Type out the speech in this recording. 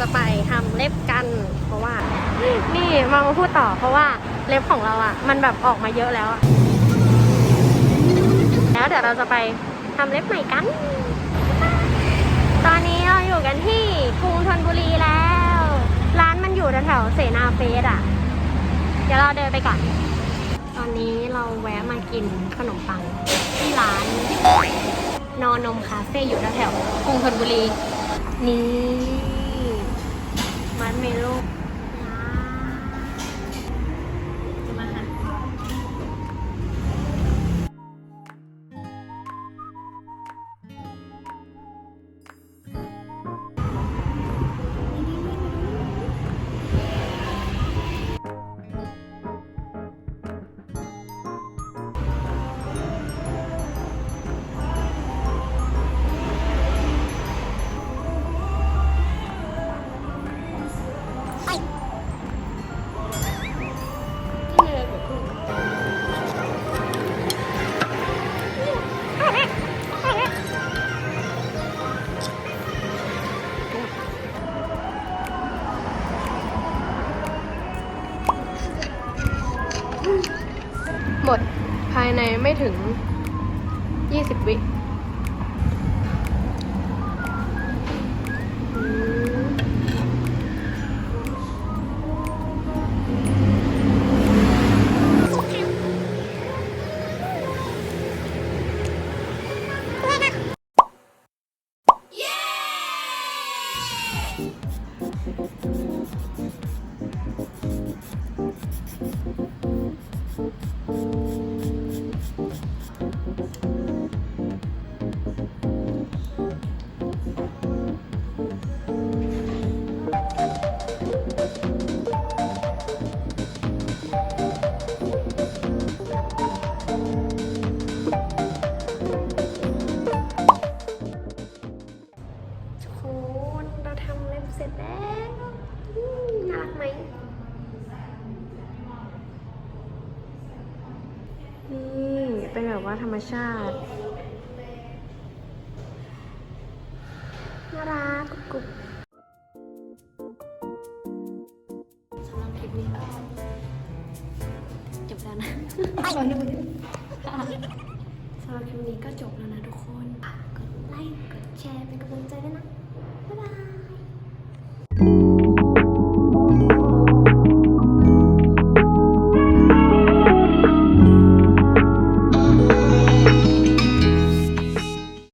จะไปทำเล็บกัน เพราะว่า นี่มามาพูดต่อเพราะว่าเล็บของเราอะ่ะ มันแบบออกมาเยอะแล้วอะแล้วเดี๋ยวเราจะไปทำเล็บใหม่กัน ตอนนี้เราอยู่กันที่กรุงธนบุรีแล้ว ร้านมันอยู่แถวเสนาเฟสอะ เดี๋ยวเราเดินไปก่อน ตอนนี้เราแวะมากินขนมปังที่ร้านนอนนมคาเฟ่อยู่แถวกรุงธนบุรี นี่ มัด หมดภายในไม่ถึง 20 วิ เป็นแบบว่าธรรมชาติน่ารักกุ๊บสำหรับคลิปนี้ก็จบแล้วนะสำหรับคลิปนี้ก็จบแล้วนะทุกคน กดไลค์ กดแชร์เป็นกำลังใจด้วยนะ บ๊ายบาย